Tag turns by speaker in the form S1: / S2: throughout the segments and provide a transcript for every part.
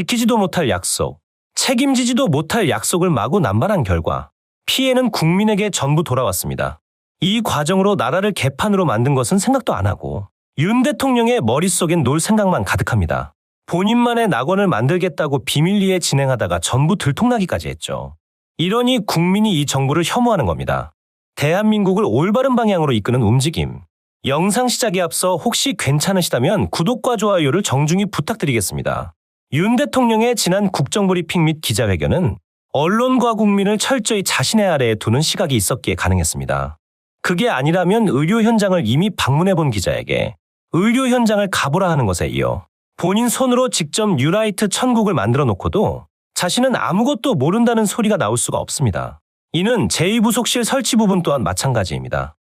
S1: 지키지도 못할 약속, 책임지지도 못할 약속을 마구 남발한 결과 피해는 국민에게 전부 돌아왔습니다. 이 과정으로 나라를 개판으로 만든 것은 생각도 안 하고 윤 대통령의 머릿속엔 놀 생각만 가득합니다. 본인만의 낙원을 만들겠다고 비밀리에 진행하다가 전부 들통나기까지 했죠. 이러니 국민이 이 정부를 혐오하는 겁니다. 대한민국을 올바른 방향으로 이끄는 움직임. 영상 시작에 앞서 혹시 괜찮으시다면 구독과 좋아요를 정중히 부탁드리겠습니다. 윤 대통령의 지난 국정브리핑 및 기자회견은 언론과 국민을 철저히 자신의 아래에 두는 시각이 있었기에 가능했습니다. 그게 아니라면 의료 현장을 이미 방문해 본 기자에게 의료 현장을 가보라 하는 것에 이어 본인 손으로 직접 뉴라이트 천국을 만들어 놓고도 자신은 아무것도 모른다는 소리가 나올 수가 없습니다. 이는 제2부속실 설치 부분 또한 마찬가지입니다.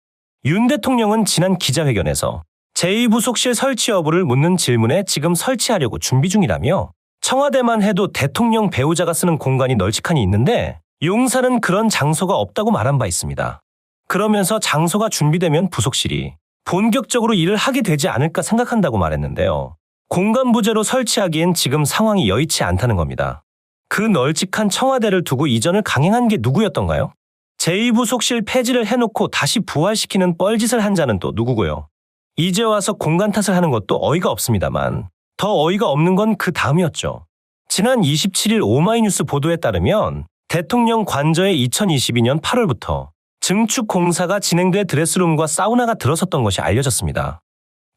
S1: 윤 대통령은 지난 기자회견에서 제2부속실 설치 여부를 묻는 질문에 지금 설치하려고 준비 중이라며 청와대만 해도 대통령 배우자가 쓰는 공간이 널찍하니 있는데 용산은 그런 장소가 없다고 말한 바 있습니다. 그러면서 장소가 준비되면 부속실이 본격적으로 일을 하게 되지 않을까 생각한다고 말했는데요. 공간 부재로 설치하기엔 지금 상황이 여의치 않다는 겁니다. 그 널찍한 청와대를 두고 이전을 강행한 게 누구였던가요? 제2부속실 폐지를 해놓고 다시 부활시키는 뻘짓을 한 자는 또 누구고요? 이제 와서 공간 탓을 하는 것도 어이가 없습니다만 더 어이가 없는 건 그 다음이었죠. 지난 27일 오마이뉴스 보도에 따르면 대통령 관저에 2022년 8월부터 증축 공사가 진행돼 드레스룸과 사우나가 들어섰던 것이 알려졌습니다.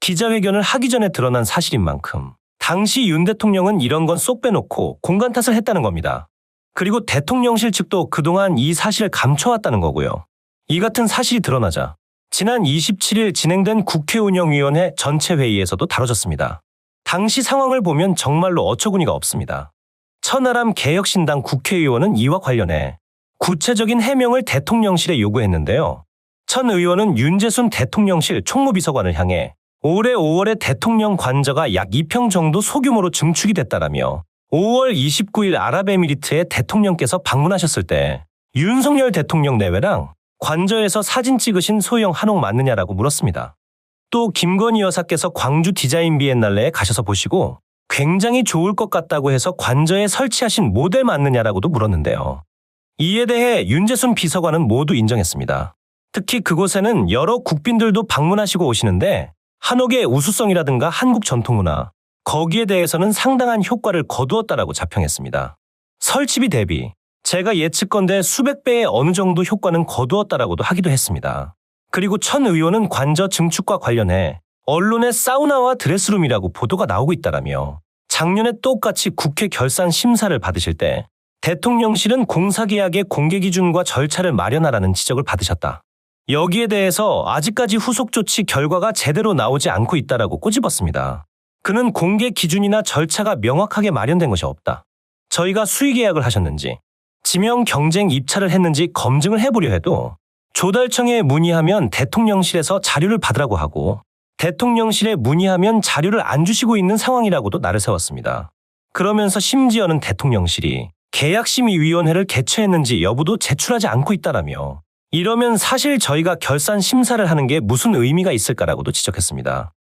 S1: 기자회견을 하기 전에 드러난 사실인 만큼 당시 윤 대통령은 이런 건 쏙 빼놓고 공간 탓을 했다는 겁니다. 그리고 대통령실 측도 그동안 이 사실을 감춰왔다는 거고요. 이 같은 사실이 드러나자 지난 27일 진행된 국회 운영위원회 전체 회의에서도 다뤄졌습니다. 당시 상황을 보면 정말로 어처구니가 없습니다. 천하람 개혁신당 국회의원은 이와 관련해 구체적인 해명을 대통령실에 요구했는데요. 천 의원은 윤재순 대통령실 총무비서관을 향해 올해 5월에 대통령 관저가 약 2평 정도 소규모로 증축이 됐다라며 5월 29일 아랍에미리트에 대통령께서 방문하셨을 때 윤석열 대통령 내외랑 관저에서 사진 찍으신 소형 한옥 맞느냐라고 물었습니다. 또 김건희 여사께서 광주 디자인 비엔날레에 가셔서 보시고 굉장히 좋을 것 같다고 해서 관저에 설치하신 모델 맞느냐라고도 물었는데요. 이에 대해 윤재순 비서관은 모두 인정했습니다. 특히 그곳에는 여러 국빈들도 방문하시고 오시는데 한옥의 우수성이라든가 한국 전통문화, 거기에 대해서는 상당한 효과를 거두었다라고 자평했습니다. 설치비 대비 제가 예측건데 수백 배의 어느 정도 효과는 거두었다라고도 하기도 했습니다. 그리고 천 의원은 관저 증축과 관련해 언론에 사우나와 드레스룸이라고 보도가 나오고 있다라며 작년에 똑같이 국회 결산 심사를 받으실 때 대통령실은 공사계약의 공개 기준과 절차를 마련하라는 지적을 받으셨다. 여기에 대해서 아직까지 후속 조치 결과가 제대로 나오지 않고 있다라고 꼬집었습니다. 그는 공개 기준이나 절차가 명확하게 마련된 것이 없다. 저희가 수의 계약을 하셨는지, 지명 경쟁 입찰을 했는지 검증을 해보려 해도 조달청에 문의하면 대통령실에서 자료를 받으라고 하고 대통령실에 문의하면 자료를 안 주시고 있는 상황이라고도 나를 세웠습니다. 그러면서 심지어는 대통령실이 계약심의위원회를 개최했는지 여부도 제출하지 않고 있다라며 이러면 사실 저희가 결산 심사를 하는 게 무슨 의미가 있을까라고도 지적했습니다.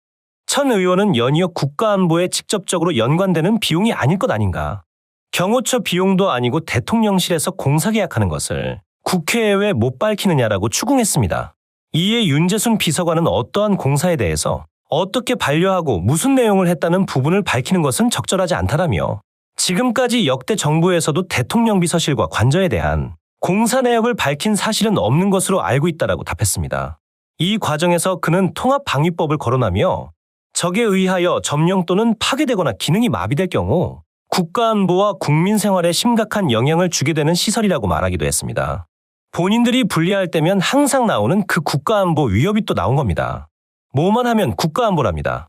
S1: 천 의원은 연이어 국가안보에 직접적으로 연관되는 비용이 아닐 것 아닌가. 경호처 비용도 아니고 대통령실에서 공사 계약하는 것을 국회에 왜 못 밝히느냐라고 추궁했습니다. 이에 윤재순 비서관은 어떠한 공사에 대해서 어떻게 반려하고 무슨 내용을 했다는 부분을 밝히는 것은 적절하지 않다라며 지금까지 역대 정부에서도 대통령 비서실과 관저에 대한 공사 내역을 밝힌 사실은 없는 것으로 알고 있다라고 답했습니다. 이 과정에서 그는 통합 방위법을 거론하며 적에 의하여 점령 또는 파괴되거나 기능이 마비될 경우 국가 안보와 국민 생활에 심각한 영향을 주게 되는 시설이라고 말하기도 했습니다. 본인들이 분리할 때면 항상 나오는 그 국가안보 위협이 또 나온 겁니다. 뭐만 하면 국가안보랍니다.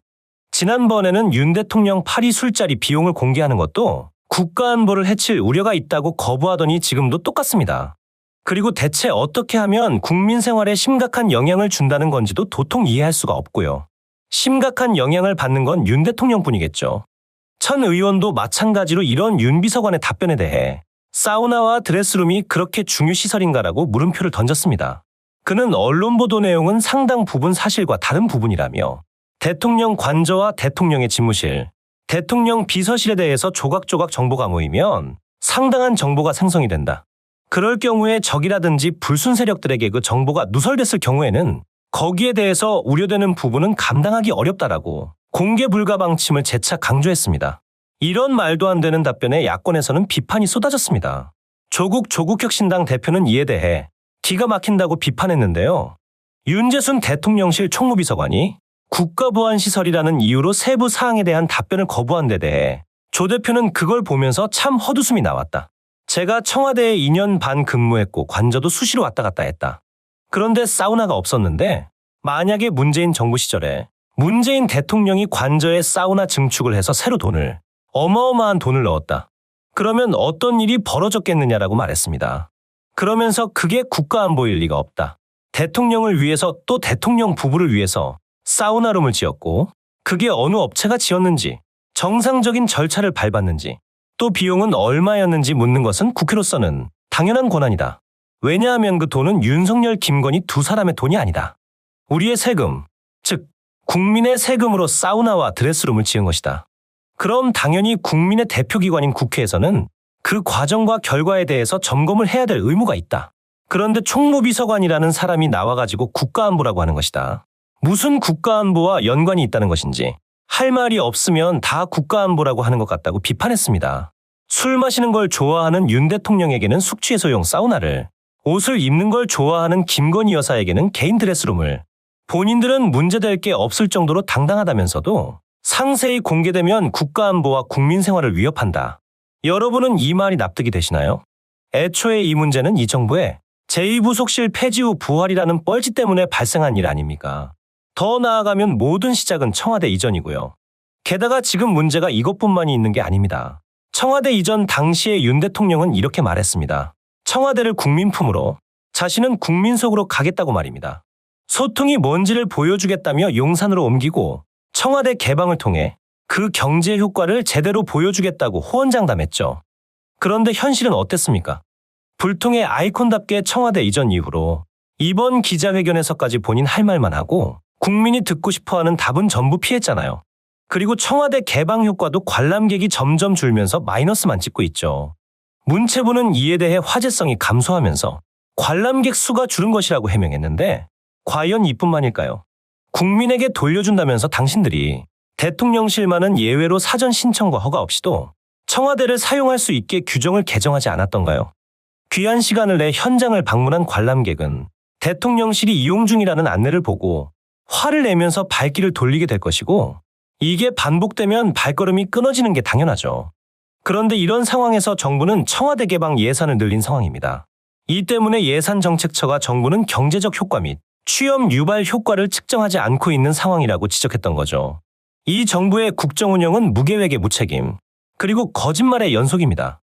S1: 지난번에는 윤 대통령 파리 술자리 비용을 공개하는 것도 국가안보를 해칠 우려가 있다고 거부하더니 지금도 똑같습니다. 그리고 대체 어떻게 하면 국민 생활에 심각한 영향을 준다는 건지도 도통 이해할 수가 없고요. 심각한 영향을 받는 건 윤 대통령 뿐이겠죠. 천 의원도 마찬가지로 이런 윤 비서관의 답변에 대해 사우나와 드레스룸이 그렇게 중요 시설인가라고 물음표를 던졌습니다. 그는 언론 보도 내용은 상당 부분 사실과 다른 부분이라며 대통령 관저와 대통령의 집무실, 대통령 비서실에 대해서 조각조각 정보가 모이면 상당한 정보가 생성이 된다. 그럴 경우에 적이라든지 불순 세력들에게 그 정보가 누설됐을 경우에는 거기에 대해서 우려되는 부분은 감당하기 어렵다라고 공개 불가 방침을 재차 강조했습니다. 이런 말도 안 되는 답변에 야권에서는 비판이 쏟아졌습니다. 조국 조국혁신당 대표는 이에 대해 기가 막힌다고 비판했는데요. 윤재순 대통령실 총무비서관이 국가보안시설이라는 이유로 세부 사항에 대한 답변을 거부한 데 대해 조 대표는 그걸 보면서 참 헛웃음이 나왔다. 제가 청와대에 2년 반 근무했고 관저도 수시로 왔다 갔다 했다. 그런데 사우나가 없었는데 만약에 문재인 정부 시절에 문재인 대통령이 관저에 사우나 증축을 해서 새로 돈을 어마어마한 돈을 넣었다. 그러면 어떤 일이 벌어졌겠느냐라고 말했습니다. 그러면서 그게 국가안보일 리가 없다. 대통령을 위해서 또 대통령 부부를 위해서 사우나룸을 지었고 그게 어느 업체가 지었는지 정상적인 절차를 밟았는지 또 비용은 얼마였는지 묻는 것은 국회로서는 당연한 권한이다. 왜냐하면 그 돈은 윤석열, 김건희 두 사람의 돈이 아니다. 우리의 세금, 즉 국민의 세금으로 사우나와 드레스룸을 지은 것이다. 그럼 당연히 국민의 대표기관인 국회에서는 그 과정과 결과에 대해서 점검을 해야 될 의무가 있다. 그런데 총무비서관이라는 사람이 나와가지고 국가안보라고 하는 것이다. 무슨 국가안보와 연관이 있다는 것인지 할 말이 없으면 다 국가안보라고 하는 것 같다고 비판했습니다. 술 마시는 걸 좋아하는 윤 대통령에게는 숙취해소용 사우나를, 옷을 입는 걸 좋아하는 김건희 여사에게는 개인 드레스룸을, 본인들은 문제될 게 없을 정도로 당당하다면서도 상세히 공개되면 국가안보와 국민 생활을 위협한다. 여러분은 이 말이 납득이 되시나요? 애초에 이 문제는 이 정부의 제2부속실 폐지 후 부활이라는 뻘짓 때문에 발생한 일 아닙니까? 더 나아가면 모든 시작은 청와대 이전이고요. 게다가 지금 문제가 이것뿐만이 있는 게 아닙니다. 청와대 이전 당시에 윤 대통령은 이렇게 말했습니다. 청와대를 국민품으로 자신은 국민 속으로 가겠다고 말입니다. 소통이 뭔지를 보여주겠다며 용산으로 옮기고 청와대 개방을 통해 그 경제 효과를 제대로 보여주겠다고 호언장담했죠. 그런데 현실은 어땠습니까? 불통의 아이콘답게 청와대 이전 이후로 이번 기자회견에서까지 본인 할 말만 하고 국민이 듣고 싶어 하는 답은 전부 피했잖아요. 그리고 청와대 개방 효과도 관람객이 점점 줄면서 마이너스만 찍고 있죠. 문체부는 이에 대해 화제성이 감소하면서 관람객 수가 줄은 것이라고 해명했는데 과연 이뿐만일까요? 국민에게 돌려준다면서 당신들이 대통령실만은 예외로 사전 신청과 허가 없이도 청와대를 사용할 수 있게 규정을 개정하지 않았던가요? 귀한 시간을 내 현장을 방문한 관람객은 대통령실이 이용 중이라는 안내를 보고 화를 내면서 발길을 돌리게 될 것이고 이게 반복되면 발걸음이 끊어지는 게 당연하죠. 그런데 이런 상황에서 정부는 청와대 개방 예산을 늘린 상황입니다. 이 때문에 예산 정책처가 정부는 경제적 효과 및 취업 유발 효과를 측정하지 않고 있는 상황이라고 지적했던 거죠. 이 정부의 국정 운영은 무계획의 무책임, 그리고 거짓말의 연속입니다.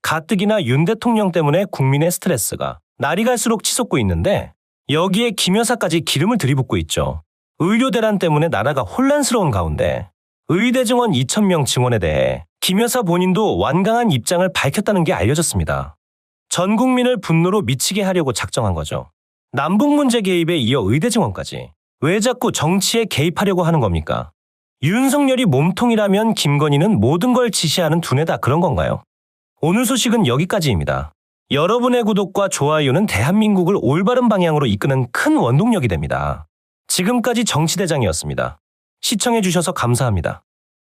S1: 가뜩이나 윤 대통령 때문에 국민의 스트레스가 날이 갈수록 치솟고 있는데 여기에 김 여사까지 기름을 들이붓고 있죠. 의료 대란 때문에 나라가 혼란스러운 가운데 의대 증원 2,000명 증원에 대해 김 여사 본인도 완강한 입장을 밝혔다는 게 알려졌습니다. 전 국민을 분노로 미치게 하려고 작정한 거죠. 남북 문제 개입에 이어 의대 증원까지. 왜 자꾸 정치에 개입하려고 하는 겁니까? 윤석열이 몸통이라면 김건희는 모든 걸 지시하는 두뇌다 그런 건가요? 오늘 소식은 여기까지입니다. 여러분의 구독과 좋아요는 대한민국을 올바른 방향으로 이끄는 큰 원동력이 됩니다. 지금까지 정치대장이었습니다. 시청해주셔서 감사합니다.